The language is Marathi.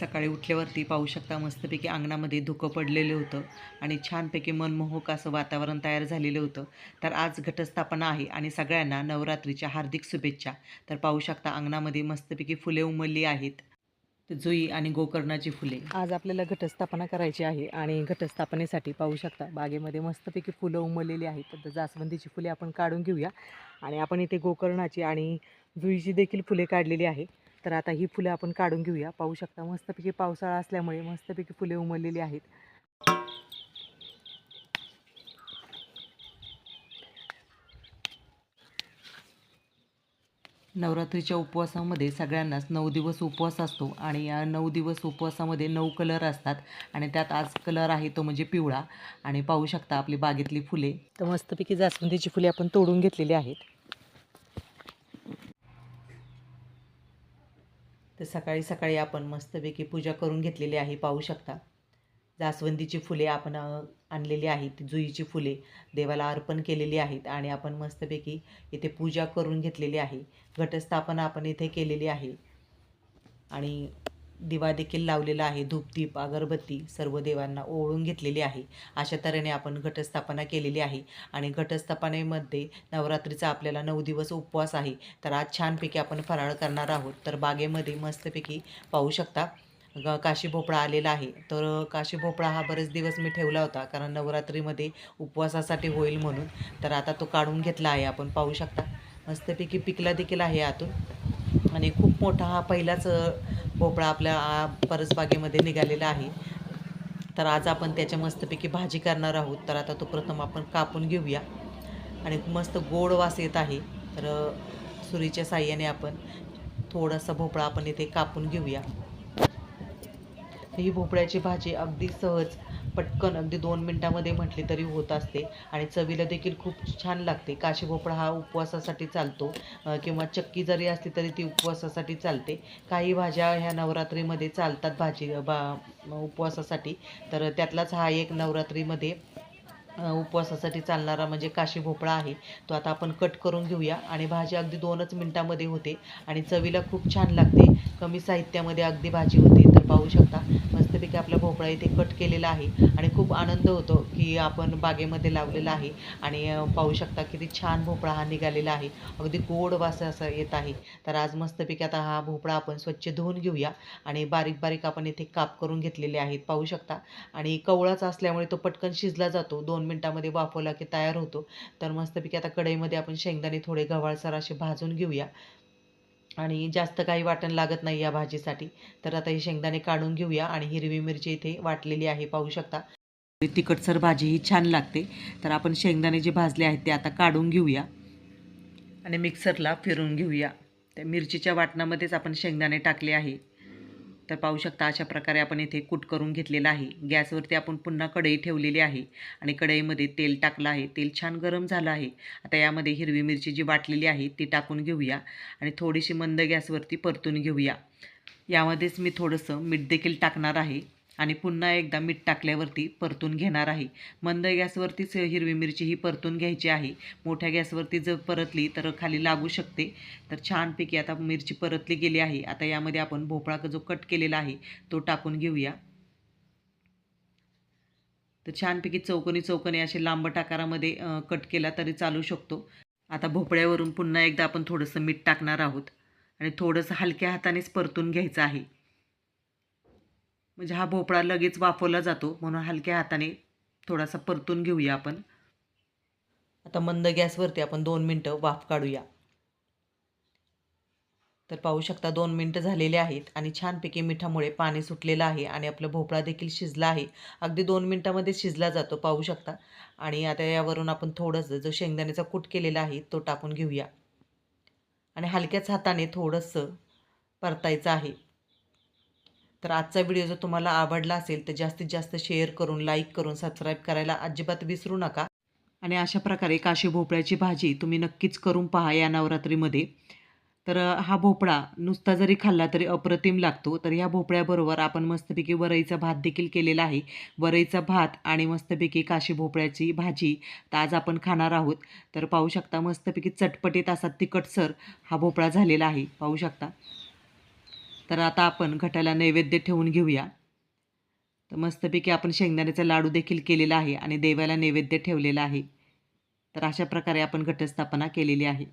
सकाळी उठल्यावरती पाहू शकता मस्तपैकी अंगणामध्ये धुकं पडलेलं होतं आणि छानपैकी मनमोहक असं वातावरण तयार झालेलं होतं. तर आज घटस्थापना आहे आणि सगळ्यांना नवरात्रीच्या हार्दिक शुभेच्छा. तर पाहू शकता अंगणामध्ये मस्तपैकी फुले उमलली आहेत. तर जुई आणि गोकर्णाची फुले. आज आपल्याला घटस्थापना करायची आहे आणि घटस्थापनेसाठी पाहू शकता बागेमध्ये मस्तपैकी फुलं उमललेली आहेत. तर जास्वंदीची फुले आपण काढून घेऊया. आणि आपण इथे गोकर्णाची आणि जुईची देखील फुले काढलेली आहे तर आता ही फुलं आपण काढून घेऊया. पाहू शकता मस्तपैकी पावसाळा असल्यामुळे मस्तपैकी फुले उमललेली आहेत. नवरात्रीच्या उपवासामध्ये सगळ्यांनाच नऊ दिवस उपवास असतो आणि या नऊ दिवस उपवासामध्ये नऊ कलर असतात आणि त्यात आज कलर आहे तो म्हणजे पिवळा. आणि पाहू शकता आपली बागेतली फुले. तर मस्तपैकी जास्वंदीची फुले आपण तोडून घेतलेली आहेत. तर सकाळी सकाळी आपण मस्तपैकी पूजा करून घेतलेली आहे पाहू शकता. जास्वंदीची फुले आपण आणलेली आहेत जुईची फुले देवाला अर्पण केलेली आहेत आणि आपण मस्तपैकी इथे पूजा करून घेतलेली आहे. घटस्थापना आपण इथे केलेली आहे. आणि दिवा देखील लावलेला आहे. धूपदीप अगरबत्ती सर्व देवांना ओळून घेतलेली आहे. अशा तऱ्हेने आपण घटस्थापना केलेली आहे. आणि घटस्थापनेमध्ये नवरात्रीचा आपल्याला नऊ दिवस उपवास आहे. तर आज छानपैकी आपण फराळ करणार आहोत. तर बागेमध्ये मस्तपैकी पाहू शकता ग काशी भोपळा आलेला आहे. तर काशी भोपळा हा बरेच दिवस मी ठेवला होता कारण नवरात्रीमध्ये उपवासासाठी होईल म्हणून. तर आता तो काढून घेतला आहे. आपण पाहू शकता मस्तपैकी पिकला देखील आहे आतून. आणि खूप मोठा हा पहिलाच भोपळा आपल्या परसबागेमध्ये निघालेला आहे. तर आज आपण त्याच्या मस्तपैकी भाजी करणार आहोत. तर आता तो प्रथम आपण कापून घेऊया. आणि मस्त गोड वास येत आहे. तर सुरीच्या साह्याने आपण थोडासा भोपळा आपण इथे कापून घेऊया. ही भोपळ्याची भाजी अगदी सहज पटकन अगदी दोन मिनटामध्ये म्हटली तरी होत असते. आणि चवीला देखील खूप छान लागते. काशी भोपळा हा उपवासासाठी चालतो. किंवा चक्की जरी असली तरी ती उपवासासाठी चालते. काही भाज्या ह्या नवरात्रीमध्ये चालतात भाजी बा उपवासासाठी. तर त्यातलाच हा एक नवरात्रीमध्ये उपवासासाठी चालणारा म्हणजे काशी भोपळा आहे. तो आता आपण कट करून घेऊया. आणि भाजी अगदी दोनच मिनटामध्ये होते. आणि चवीला खूप छान लागते. कमी साहित्यामध्ये अगदी भाजी होते. तर पाहू शकता. मस्तपैकी आपला भोपळा इथे कट केलेला आहे आणि खूप आनंद होतो की आपण बागेमध्ये लावलेला आहे आणि पाहू शकता किती छान भोपळा हा निघालेला आहे. अगदी गोड वास असा येत आहे. तर आज मस्तपैकी आता हा भोपळा आपण स्वच्छ धुवून घेऊया आणि बारीक बारीक आपण इथे काप करून घेतलेले आहेत पाहू शकता. आणि कवळाचा असल्यामुळे तो पटकन शिजला जातो. दोन मिनटामध्ये वाफवला की तयार होतो. तर मस्तपैकी आता कढईमध्ये आपण शेंगदाणे थोडे गव्हाळसर असे भाजून घेऊया. आणि जास्त काही वाटण लागत नाही या भाजीसाठी. तर आता हे शेंगदाणे काढून घेऊया आणि हिरवी मिरची इथे वाटलेली आहे पाहू शकता. तिखटसर भाजी ही छान लागते. तर आपण शेंगदाणे जे भाजले आहेत ते आता काढून घेऊया आणि मिक्सरला फिरून घेऊया. त्या मिरचीच्या वाटणामध्येच आपण शेंगदाणे टाकले आहे. तर पाहू शकता अशा प्रकारे आपण इथे कूट करून घेतलेला आहे. गॅसवरती आपण पुन्हा कढई ठेवलेली आहे आणि कढईमध्ये तेल टाकलं आहे. तेल छान गरम झालं आहे. आता यामध्ये हिरवी मिरची जी वाटलेली आहे ती टाकून घेऊया आणि थोडीशी मंद गॅसवरती परतून घेऊया. यामध्येच मी थोडंसं मीठ देखील टाकणार आहे. आणि पुन्हा एकदा मीठ टाकल्यावरती परतून घेणार आहे. मंद गॅसवरतीच हिरवी मिरची ही परतून घ्यायची आहे. मोठ्या गॅसवरती जर परतली तर खाली लागू शकते. तर छानपैकी आता मिरची परतली गेली आहे. आता यामध्ये आपण भोपळा जो कट केलेला आहे तो टाकून घेऊया. तर छानपैकी चौकोनी चौकोनी असे लांबट आकारामध्ये कट केला तरी चालू शकतो. आता भोपळ्यावरून पुन्हा एकदा आपण थोडंसं मीठ टाकणार आहोत. आणि थोडंसं हलक्या हातानेच परतून घ्यायचं आहे. म्हणजे हा भोपळा लगेच वाफवला जातो म्हणून हलक्या हाताने थोडासा परतून घेऊया आपण. आता मंद गॅसवरती आपण दोन मिनटं वाफ काढूया. तर पाहू शकता दोन मिनटं झालेले आहेत आणि छानपैकी मिठामुळे पाणी सुटलेलं आहे आणि आपला भोपळा देखील शिजला आहे. अगदी दोन मिनटामध्ये शिजला जातो पाहू शकता. आणि आता यावरून आपण थोडंसं जो शेंगदाण्याचा कूट केलेला आहे तो टाकून घेऊया. आणि हलक्याच हाताने थोडंसं परतायचं आहे. तर आजचा व्हिडिओ जर तुम्हाला आवडला असेल तर जास्तीत जास्त शेअर करून लाईक करून सबस्क्राईब करायला अजिबात विसरू नका. आणि अशा प्रकारे काशी भोपळ्याची भाजी तुम्ही नक्कीच करून पहा या नवरात्रीमध्ये. तर हा भोपळा नुसता जरी खाल्ला तरी अप्रतिम लागतो. तर ह्या भोपळ्याबरोबर आपण मस्तपैकी वरईचा भात देखील केलेला आहे. वरईचा भात आणि मस्तपैकी काशी भोपळ्याची भाजी तर आज आपण खाणार आहोत. तर पाहू शकता मस्तपैकी चटपटीत असा तिखटसर हा भोपळा झालेला आहे. पाहू शकता. तर आता आपण घटाला नैवेद्य ठेवून घेऊया. तर मस्तपैकी आपण शेंगदाण्याचा लाडू देखील केलेला आहे आणि देवाला नैवेद्य ठेवलेला आहे. तर अशा प्रकारे आपण घटस्थापना केलेली आहे.